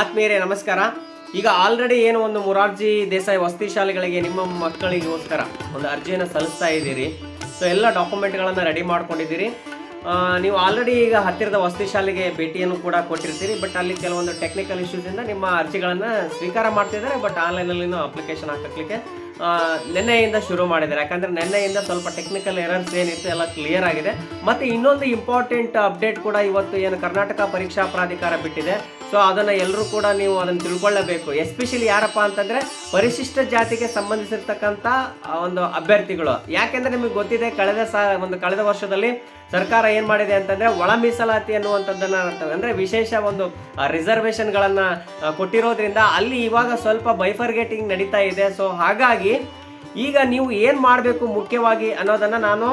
ಆತ್ಮೀಯರೇ, ನಮಸ್ಕಾರ. ಈಗ ಆಲ್ರೆಡಿ ಏನು ಒಂದು ಮುರಾರ್ಜಿ ದೇಸಾಯಿ ವಸತಿ ಶಾಲೆಗಳಿಗೆ ನಿಮ್ಮ ಮಕ್ಕಳಿಗೋಸ್ಕರ ಒಂದು ಅರ್ಜಿಯನ್ನು ಸಲ್ಲಿಸ್ತಾ ಇದ್ದೀರಿ. ಸೊ ಎಲ್ಲ ಡಾಕ್ಯುಮೆಂಟ್ಗಳನ್ನು ರೆಡಿ ಮಾಡ್ಕೊಂಡಿದ್ದೀರಿ. ನೀವು ಆಲ್ರೆಡಿ ಈಗ ಹತ್ತಿರದ ವಸತಿ ಶಾಲೆಗೆ ಭೇಟಿಯನ್ನು ಕೂಡ ಕೊಟ್ಟಿರ್ತೀರಿ. ಬಟ್ ಅಲ್ಲಿ ಕೆಲವೊಂದು ಟೆಕ್ನಿಕಲ್ ಇಶ್ಯೂಸಿಂದ ನಿಮ್ಮ ಅರ್ಜಿಗಳನ್ನು ಸ್ವೀಕಾರ ಮಾಡ್ತಿದ್ದಾರೆ. ಬಟ್ ಆನ್ಲೈನಲ್ಲಿ ಅಪ್ಲಿಕೇಶನ್ ಹಾಕಲಿಕ್ಕೆ ನಿನ್ನೆಯಿಂದ ಶುರು ಮಾಡಿದ್ದಾರೆ. ಯಾಕಂದ್ರೆ ನಿನ್ನೆಯಿಂದ ಸ್ವಲ್ಪ ಟೆಕ್ನಿಕಲ್ ಎರರ್ಸ್ ಏನಿತ್ತು ಎಲ್ಲ ಕ್ಲಿಯರ್ ಆಗಿದೆ. ಮತ್ತೆ ಇನ್ನೊಂದು ಇಂಪಾರ್ಟೆಂಟ್ ಅಪ್ಡೇಟ್ ಕೂಡ ಇವತ್ತು ಏನು ಕರ್ನಾಟಕ ಪರೀಕ್ಷಾ ಪ್ರಾಧಿಕಾರ ಬಿಟ್ಟಿದೆ. ಸೊ ಅದನ್ನ ಎಲ್ಲರೂ ಕೂಡ ನೀವು ಅದನ್ನು ತಿಳ್ಕೊಳ್ಳಬೇಕು. ಎಸ್ಪೆಷಲಿ ಯಾರಪ್ಪ ಅಂತಂದ್ರೆ ಪರಿಶಿಷ್ಟ ಜಾತಿಗೆ ಸಂಬಂಧಿಸಿರ್ತಕ್ಕಂಥ ಒಂದು ಅಭ್ಯರ್ಥಿಗಳು. ಯಾಕೆಂದ್ರೆ ನಿಮಗೆ ಗೊತ್ತಿದೆ, ಕಳೆದ ಸಾ, ಒಂದು ಕಳೆದ ವರ್ಷದಲ್ಲಿ ಸರ್ಕಾರ ಏನ್ ಮಾಡಿದೆ ಅಂತಂದ್ರೆ ಒಳ ಮೀಸಲಾತಿ ಅನ್ನುವಂಥದ್ದನ್ನ ಅಂದ್ರೆ ವಿಶೇಷ ಒಂದು ರಿಸರ್ವೇಶನ್ಗಳನ್ನ ಕೊಟ್ಟಿರೋದ್ರಿಂದ ಅಲ್ಲಿ ಇವಾಗ ಸ್ವಲ್ಪ ಬೈಫರ್ಗೇಟಿಂಗ್ ನಡೀತಾ ಇದೆ. ಸೊ ಹಾಗಾಗಿ ಈಗ ನೀವು ಏನು ಮಾಡಬೇಕು ಮುಖ್ಯವಾಗಿ ಅನ್ನೋದನ್ನು ನಾನು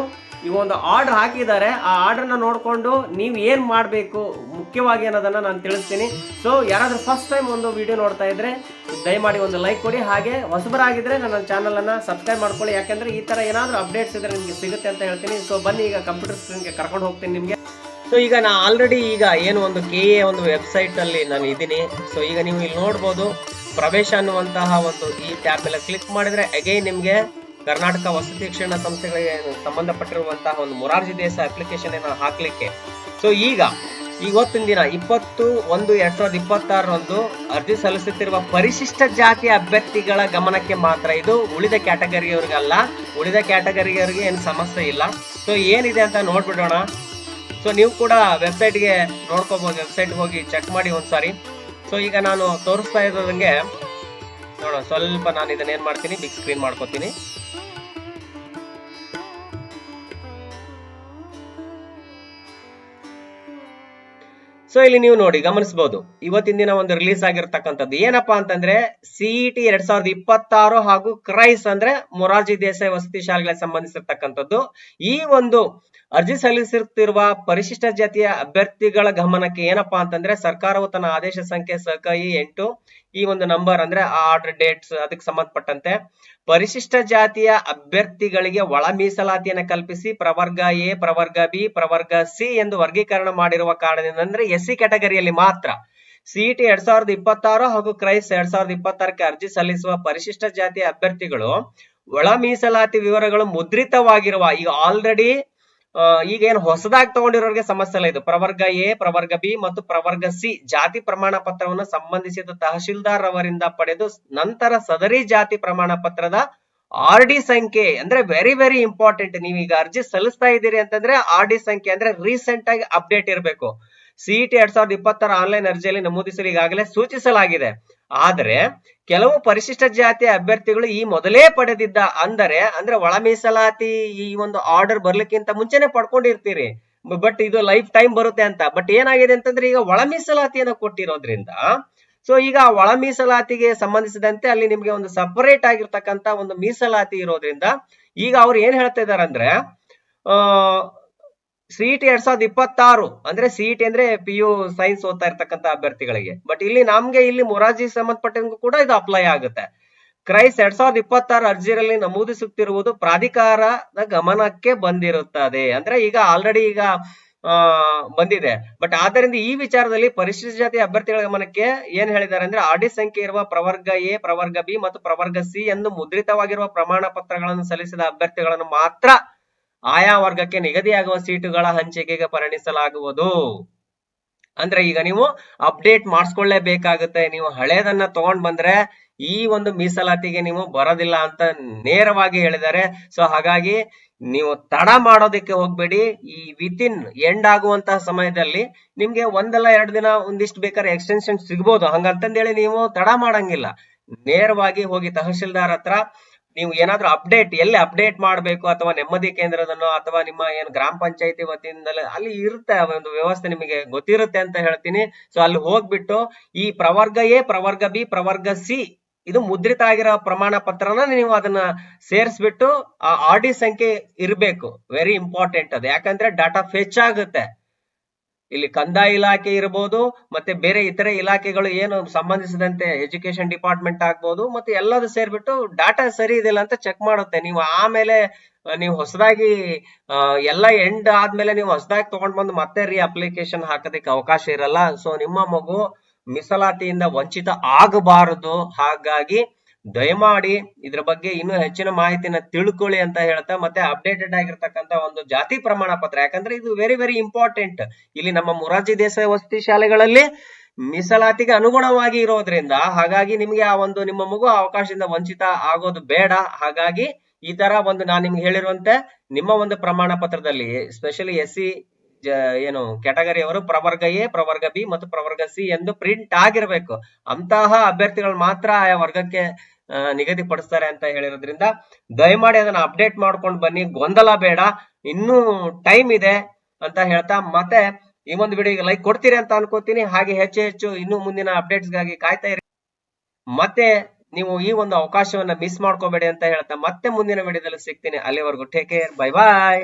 ಈ ಒಂದು ಆರ್ಡರ್ ಹಾಕಿದ್ದಾರೆ. ಆ ಆರ್ಡ್ರನ್ನ ನೋಡಿಕೊಂಡು ನೀವು ಏನು ಮಾಡಬೇಕು ಮುಖ್ಯವಾಗಿ ಅನ್ನೋದನ್ನ ನಾನು ತಿಳಿಸ್ತೀನಿ. ಸೊ ಯಾರಾದರೂ ಫಸ್ಟ್ ಟೈಮ್ ಒಂದು ವಿಡಿಯೋ ನೋಡ್ತಾ ಇದ್ದರೆ ದಯಮಾಡಿ ಒಂದು ಲೈಕ್ ಕೊಡಿ. ಹಾಗೆ ಹೊಸಬರಾಗಿದ್ದರೆ ನನ್ನ ಚಾನಲನ್ನು ಸಬ್ಸ್ಕ್ರೈಬ್ ಮಾಡ್ಕೊಳ್ಳಿ. ಯಾಕೆಂದರೆ ಈ ಥರ ಏನಾದರೂ ಅಪ್ಡೇಟ್ಸ್ ಇದ್ದರೆ ನಿಮಗೆ ಸಿಗುತ್ತೆ ಅಂತ ಹೇಳ್ತೀನಿ. ಸೊ ಬನ್ನಿ ಈಗ ಕಂಪ್ಯೂಟರ್ ಸ್ಕ್ರೀನ್ಗೆ ಕರ್ಕೊಂಡು ಹೋಗ್ತೀನಿ ನಿಮಗೆ. ಸೊ ಈಗ ನಾನು ಆಲ್ರೆಡಿ ಈಗ ಏನು ಒಂದು ಕೆ ಎ ಒಂದು ವೆಬ್ಸೈಟಲ್ಲಿ ನಾನು ಇದ್ದೀನಿ. ಸೊ ಈಗ ನೀವು ಇಲ್ಲಿ ನೋಡ್ಬೋದು. ಪ್ರವೇಶ ಅನ್ನುವಂತಹ ಒಂದು ಈ ಟ್ಯಾಬ್ ಮೇಲೆ ಕ್ಲಿಕ್ ಮಾಡಿದ್ರೆ ಅಗೈನ್ ನಿಮಗೆ ಕರ್ನಾಟಕ ವಸತಿ ಶಿಕ್ಷಣ ಸಂಸ್ಥೆಗಳಿಗೆ ಸಂಬಂಧಪಟ್ಟಿರುವಂತಹ ಒಂದು ಮೊರಾರ್ಜಿ ದೇಸ ಅಪ್ಲಿಕೇಶನ್ ಏನೋ ಹಾಕ್ಲಿಕ್ಕೆ. ಸೊ ಈಗ ಇವತ್ತಿನ ದಿನ ಇಪ್ಪತ್ತು ಒಂದು ಎರಡ್ ಸಾವಿರದ ಇಪ್ಪತ್ತಾರರಂದು ಅರ್ಜಿ ಸಲ್ಲಿಸುತ್ತಿರುವ ಪರಿಶಿಷ್ಟ ಜಾತಿ ಅಭ್ಯರ್ಥಿಗಳ ಗಮನಕ್ಕೆ ಮಾತ್ರ ಇದು ಉಳಿದ ಕ್ಯಾಟಗರಿಯವರಿಗಲ್ಲ. ಉಳಿದ ಕ್ಯಾಟಗರಿಯವ್ರಿಗೆ ಏನು ಸಮಸ್ಯೆ ಇಲ್ಲ. ಸೊ ಏನಿದೆ ಅಂತ ನೋಡ್ಬಿಡೋಣ. ಸೊ ನೀವು ಕೂಡ ವೆಬ್ಸೈಟ್ಗೆ ನೋಡ್ಕೋಬಹುದು ವೆಬ್ಸೈಟ್ ಹೋಗಿ ಚೆಕ್ ಮಾಡಿ ಒಂದ್ಸಾರಿ. ಸೊ ಈಗ ನಾನು ತೋರಿಸ್ತಾ ಇರೋದಂಗೆ ನೋಡೋಣ, ಸ್ವಲ್ಪ ನಾನು ಇದನ್ನ ಏನ್ ಮಾಡ್ತೀನಿ? ಬಿಗ್ ಸ್ಕ್ರೀನ್ ಮಾಡ್ಕೋತೀನಿ. ಸೊ ಇಲ್ಲಿ ನೀವು ನೋಡಿ ಗಮನಿಸಬಹುದು ಇವತ್ತಿನ ದಿನ ಒಂದು ರಿಲೀಸ್ ಆಗಿರ್ತಕ್ಕಂಥದ್ದು. ಏನಪ್ಪಾ ಅಂತಂದ್ರೆ ಸಿಇಟಿ ಎರಡ್ ಸಾವಿರದ ಇಪ್ಪತ್ತಾರು ಹಾಗೂ ಕ್ರೈಸ್ ಅಂದ್ರೆ ಮೊರಾರ್ಜಿ ದೇಸಾಯಿ ವಸತಿ ಶಾಲೆಗಳಿಗೆ ಸಂಬಂಧಿಸಿರ್ತಕ್ಕಂಥದ್ದು. ಈ ಒಂದು ಅರ್ಜಿ ಸಲ್ಲಿಸುತ್ತಿರುವ ಪರಿಶಿಷ್ಟ ಜಾತಿಯ ಅಭ್ಯರ್ಥಿಗಳ ಗಮನಕ್ಕೆ ಏನಪ್ಪಾ ಅಂತಂದ್ರೆ ಸರ್ಕಾರವು ತನ್ನ ಆದೇಶ ಸಂಖ್ಯೆ ಸಹಕಾಯಿ ಎಂಟು ಈ ಒಂದು ನಂಬರ್ ಅಂದ್ರೆ ಆ ಆರ್ಡರ್ ಡೇಟ್ಸ್ ಅದಕ್ಕೆ ಸಂಬಂಧಪಟ್ಟಂತೆ ಪರಿಶಿಷ್ಟ ಜಾತಿಯ ಅಭ್ಯರ್ಥಿಗಳಿಗೆ ಒಳ ಮೀಸಲಾತಿಯನ್ನು ಕಲ್ಪಿಸಿ ಪ್ರವರ್ಗ ಎ, ಪ್ರವರ್ಗ ಬಿ, ಪ್ರವರ್ಗ ಸಿ ಎಂದು ವರ್ಗೀಕರಣ ಮಾಡಿರುವ ಕಾರಣದಿಂದ ಅಂದ್ರೆ ಎಸ್ ಸಿ ಕ್ಯಾಟಗರಿಯಲ್ಲಿ ಮಾತ್ರ ಸಿಇಟಿ ಎರಡ್ ಸಾವಿರದ ಇಪ್ಪತ್ತಾರು ಹಾಗೂ ಕ್ರೈಸ್ ಎರಡ್ ಸಾವಿರದ ಇಪ್ಪತ್ತಾರಕ್ಕೆ ಅರ್ಜಿ ಸಲ್ಲಿಸುವ ಪರಿಶಿಷ್ಟ ಜಾತಿಯ ಅಭ್ಯರ್ಥಿಗಳು ಒಳ ಮೀಸಲಾತಿ ವಿವರಗಳು ಮುದ್ರಿತವಾಗಿರುವ ಈಗ ಆಲ್ರೆಡಿ ಈಗ ಏನ್ ಹೊಸದಾಗಿ ತಗೊಂಡಿರೋರಿಗೆ ಸಮಸ್ಯೆ ಇಲ್ಲ. ಇದು ಪ್ರವರ್ಗ ಎ, ಪ್ರವರ್ಗ ಬಿ ಮತ್ತು ಪ್ರವರ್ಗ ಸಿ. ಜಾತಿ ಪ್ರಮಾಣ ಪತ್ರವನ್ನು ಸಂಬಂಧಿಸಿದ ತಹಶೀಲ್ದಾರ್ ಅವರಿಂದ ಪಡೆದು ನಂತರ ಸದರಿ ಜಾತಿ ಪ್ರಮಾಣ ಪತ್ರದ ಆರ್ ಡಿ ಸಂಖ್ಯೆ ಅಂದ್ರೆ ವೆರಿ ವೆರಿ ಇಂಪಾರ್ಟೆಂಟ್ ನೀವೀಗ ಅರ್ಜಿ ಸಲ್ಲಿಸ್ತಾ ಇದ್ದೀರಿ ಅಂತಂದ್ರೆ ಆರ್ ಡಿ ಸಂಖ್ಯೆ ಅಂದ್ರೆ ರೀಸೆಂಟ್ ಆಗಿ ಅಪ್ಡೇಟ್ ಇರಬೇಕು. ಸಿಇಟಿ ಎರಡ್ ಸಾವಿರದ ಇಪ್ಪತ್ತರ ಆನ್ಲೈನ್ ಅರ್ಜಿಯಲ್ಲಿ ನಮೂದಿಸಲು ಈಗಾಗಲೇ ಸೂಚಿಸಲಾಗಿದೆ. ಆದರೆ, ಕೆಲವು ಪರಿಶಿಷ್ಟ ಜಾತಿಯ ಅಭ್ಯರ್ಥಿಗಳು ಈ ಮೊದಲೇ ಪಡೆದಿದ್ದ ಅಂದರೆ, ಅಂದ್ರೆ ಒಳ ಮೀಸಲಾತಿ ಈ ಒಂದು ಆರ್ಡರ್ ಬರ್ಲಿಕ್ಕಿಂತ ಮುಂಚೆನೆ ಪಡ್ಕೊಂಡಿರ್ತೀರಿ. ಬಟ್ ಇದು ಲೈಫ್ ಟೈಮ್ ಬರುತ್ತೆ ಅಂತ. ಬಟ್ ಏನಾಗಿದೆ ಅಂತಂದ್ರೆ, ಈಗ ಒಳ ಮೀಸಲಾತಿಯನ್ನು ಕೊಟ್ಟಿರೋದ್ರಿಂದ ಸೊ ಈಗ ಒಳ ಮೀಸಲಾತಿಗೆ ಸಂಬಂಧಿಸಿದಂತೆ ಅಲ್ಲಿ ನಿಮ್ಗೆ ಒಂದು ಸಪರೇಟ್ ಆಗಿರ್ತಕ್ಕಂತ ಒಂದು ಮೀಸಲಾತಿ ಇರೋದ್ರಿಂದ, ಈಗ ಅವ್ರು ಏನ್ ಹೇಳ್ತಾ ಇದಾರೆ ಅಂದ್ರೆ ಸಿಇಟಿ ಎರಡ್ ಸಾವಿರದ ಇಪ್ಪತ್ತಾರು ಅಂದ್ರೆ ಸಿಇಟಿ ಅಂದ್ರೆ ಪಿ ಯು ಸೈನ್ಸ್ ಓದ್ತಾ ಇರ್ತಕ್ಕಂಥ ಅಭ್ಯರ್ಥಿಗಳಿಗೆ. ಬಟ್ ಇಲ್ಲಿ ನಮ್ಗೆ ಇಲ್ಲಿ ಮೊರಾರ್ಜಿ ಸಂಬಂಧಪಟ್ಟಂಗೂ ಕೂಡ ಇದು ಅಪ್ಲೈ ಆಗುತ್ತೆ. ಕ್ರೈಸ್ ಎರಡ್ ಸಾವಿರದ ಇಪ್ಪತ್ತಾರು ಅರ್ಜಿಯಲ್ಲಿ ನಮೂದಿಸುತ್ತಿರುವುದು ಪ್ರಾಧಿಕಾರದ ಗಮನಕ್ಕೆ ಬಂದಿರುತ್ತದೆ. ಅಂದ್ರೆ ಈಗ ಆಲ್ರೆಡಿ ಈಗ ಬಂದಿದೆ. ಬಟ್ ಆದ್ದರಿಂದ ಈ ವಿಚಾರದಲ್ಲಿ ಪರಿಶಿಷ್ಟ ಜಾತಿ ಅಭ್ಯರ್ಥಿಗಳ ಗಮನಕ್ಕೆ ಏನ್ ಹೇಳಿದ್ದಾರೆ ಅಂದ್ರೆ ಆರ್ಡಿ ಸಂಖ್ಯೆ ಇರುವ ಪ್ರವರ್ಗ ಎ, ಪ್ರವರ್ಗ ಬಿ ಮತ್ತು ಪ್ರವರ್ಗ ಸಿ ಎಂದು ಮುದ್ರಿತವಾಗಿರುವ ಪ್ರಮಾಣ ಪತ್ರಗಳನ್ನು ಸಲ್ಲಿಸಿದ ಅಭ್ಯರ್ಥಿಗಳನ್ನು ಮಾತ್ರ ಆಯಾ ವರ್ಗಕ್ಕೆ ನಿಗದಿಯಾಗುವ ಸೀಟುಗಳ ಹಂಚಿಕೆಗೆ ಪರಿಣಿಸಲಾಗುವುದು. ಅಂದ್ರೆ ಈಗ ನೀವು ಅಪ್ಡೇಟ್ ಮಾಡಿಸ್ಕೊಳ್ಳೇಬೇಕಾಗುತ್ತೆ. ನೀವು ಹಳೇದನ್ನ ತಗೊಂಡ್ ಬಂದ್ರೆ ಈ ಒಂದು ಮೀಸಲಾತಿಗೆ ನೀವು ಬರೋದಿಲ್ಲ ಅಂತ ನೇರವಾಗಿ ಹೇಳಿದ್ದಾರೆ. ಸೊ ಹಾಗಾಗಿ ನೀವು ತಡ ಮಾಡೋದಕ್ಕೆ ಹೋಗ್ಬೇಡಿ. ಈ ವಿತಿನ್ ಎಂಡ್ ಆಗುವಂತಹ ಸಮಯದಲ್ಲಿ ನಿಮ್ಗೆ ಒಂದಲ್ಲ ಎರಡು ದಿನ ಒಂದಿಷ್ಟು ಬೇಕಾದ್ರೆ ಎಕ್ಸ್ಟೆನ್ಷನ್ ಸಿಗ್ಬೋದು. ಹಂಗಂತಂದೇಳಿ ನೀವು ತಡ ಮಾಡಂಗಿಲ್ಲ. ನೇರವಾಗಿ ಹೋಗಿ ತಹಶೀಲ್ದಾರ್ ಹತ್ರ ನೀವು ಏನಾದ್ರೂ ಅಪ್ಡೇಟ್ ಎಲ್ಲಿ ಅಪ್ಡೇಟ್ ಮಾಡಬೇಕು ಅಥವಾ ನೆಮ್ಮದಿ ಕೇಂದ್ರದನ್ನು ಅಥವಾ ನಿಮ್ಮ ಏನು ಗ್ರಾಮ ಪಂಚಾಯತಿ ವತಿಯಿಂದಲೇ ಅಲ್ಲಿ ಇರುತ್ತೆ ಒಂದು ವ್ಯವಸ್ಥೆ ನಿಮಗೆ ಗೊತ್ತಿರುತ್ತೆ ಅಂತ ಹೇಳ್ತೀನಿ. ಸೊ ಅಲ್ಲಿ ಹೋಗ್ಬಿಟ್ಟು ಈ ಪ್ರವರ್ಗ ಎ, ಪ್ರವರ್ಗ ಬಿ, ಪ್ರವರ್ಗ ಸಿ ಇದು ಮುದ್ರಿತ ಆಗಿರೋ ಪ್ರಮಾಣ ಪತ್ರನ ನೀವು ಅದನ್ನ ಸೇರಿಸ್ಬಿಟ್ಟು ಆ ಆರ್ ಡಿ ಸಂಖ್ಯೆ ಇರಬೇಕು. ವೆರಿ ಇಂಪಾರ್ಟೆಂಟ್ ಅದು. ಯಾಕಂದ್ರೆ ಡಾಟಾ ಫೆಚ್ ಆಗುತ್ತೆ. ಇಲ್ಲಿ ಕಂದಾಯ ಇಲಾಖೆ ಇರಬಹುದು ಮತ್ತೆ ಬೇರೆ ಇತರೆ ಇಲಾಖೆಗಳು ಏನು ಸಂಬಂಧಿಸಿದಂತೆ ಎಜುಕೇಶನ್ ಡಿಪಾರ್ಟ್ಮೆಂಟ್ ಆಗ್ಬೋದು, ಮತ್ತೆ ಎಲ್ಲದು ಸೇರ್ಬಿಟ್ಟು ಡಾಟಾ ಸರಿ ಇದೆಯಲ್ಲ ಅಂತ ಚೆಕ್ ಮಾಡುತ್ತೆ. ನೀವು ಆಮೇಲೆ ನೀವು ಹೊಸದಾಗಿ ಎಲ್ಲ ಎಂಡ್ ಆದ್ಮೇಲೆ ನೀವು ಹೊಸದಾಗಿ ತಗೊಂಡ್ ಬಂದು ಮತ್ತೆ ರೀ ಅಪ್ಲಿಕೇಶನ್ ಹಾಕೋದಕ್ಕೆ ಅವಕಾಶ ಇರಲ್ಲ. ಸೊ ನಿಮ್ಮ ಮಗು ಮೀಸಲಾತಿಯಿಂದ ವಂಚಿತ ಆಗಬಾರದು. ಹಾಗಾಗಿ ದಯಮಾಡಿ ಇದ್ರ ಬಗ್ಗೆ ಇನ್ನೂ ಹೆಚ್ಚಿನ ಮಾಹಿತಿನ ತಿಳ್ಕೊಳ್ಳಿ ಅಂತ ಹೇಳ್ತಾ ಮತ್ತೆ ಅಪ್ಡೇಟೆಡ್ ಆಗಿರ್ತಕ್ಕಂತ ಒಂದು ಜಾತಿ ಪ್ರಮಾಣ ಪತ್ರ. ಯಾಕಂದ್ರೆ ಇದು ವೆರಿ ವೆರಿ ಇಂಪಾರ್ಟೆಂಟ್ ಇಲ್ಲಿ ನಮ್ಮ ಮೊರಾರ್ಜಿ ದೇಸಾಯಿ ವಸತಿ ಶಾಲೆಗಳಲ್ಲಿ ಮೀಸಲಾತಿಗೆ ಅನುಗುಣವಾಗಿ ಇರೋದ್ರಿಂದ ಹಾಗಾಗಿ ನಿಮ್ಗೆ ಆ ಒಂದು ನಿಮ್ಮ ಮಗು ಅವಕಾಶದಿಂದ ವಂಚಿತ ಆಗೋದು ಬೇಡ. ಹಾಗಾಗಿ ಈ ತರ ಒಂದು ನಾನು ನಿಮ್ಗೆ ಹೇಳಿರುವಂತೆ ನಿಮ್ಮ ಒಂದು ಪ್ರಮಾಣ ಪತ್ರದಲ್ಲಿ ಸ್ಪೆಷಲಿ ಎಸ್ ಸಿ ಏನು ಕ್ಯಾಟಗರಿ ಅವರು ಪ್ರವರ್ಗ ಎ, ಪ್ರವರ್ಗ ಬಿ ಮತ್ತು ಪ್ರವರ್ಗ ಸಿ ಎಂದು ಪ್ರಿಂಟ್ ಆಗಿರ್ಬೇಕು. ಅಂತಹ ಅಭ್ಯರ್ಥಿಗಳು ಮಾತ್ರ ಆಯಾ ವರ್ಗಕ್ಕೆ ನಿಗದಿ ನಿಗದಿಪಡಿಸ್ತಾರೆ ಅಂತ ಹೇಳಿರೋದ್ರಿಂದ ದಯಮಾಡಿ ಅದನ್ನ ಅಪ್ಡೇಟ್ ಮಾಡ್ಕೊಂಡು ಬನ್ನಿ. ಗೊಂದಲ ಬೇಡ. ಇನ್ನೂ ಟೈಮ್ ಇದೆ ಅಂತ ಹೇಳ್ತಾ ಮತ್ತೆ ಈ ಒಂದು ವಿಡಿಯೋಗೆ ಲೈಕ್ ಕೊಡ್ತೀರಿ ಅಂತ ಅನ್ಕೋತೀನಿ. ಹಾಗೆ ಹೆಚ್ಚು ಹೆಚ್ಚು ಇನ್ನೂ ಮುಂದಿನ ಅಪ್ಡೇಟ್ಸ್ಗಾಗಿ ಕಾಯ್ತಾ ಇರಿ. ಮತ್ತೆ ನೀವು ಈ ಒಂದು ಅವಕಾಶವನ್ನ ಮಿಸ್ ಮಾಡ್ಕೋಬೇಡಿ ಅಂತ ಹೇಳ್ತಾ ಮತ್ತೆ ಮುಂದಿನ ವಿಡಿಯೋದಲ್ಲಿ ಸಿಗ್ತೀನಿ. ಅಲ್ಲಿವರೆಗೂ ಟೇಕ್ ಕೇರ್ ಬೈ ಬಾಯ್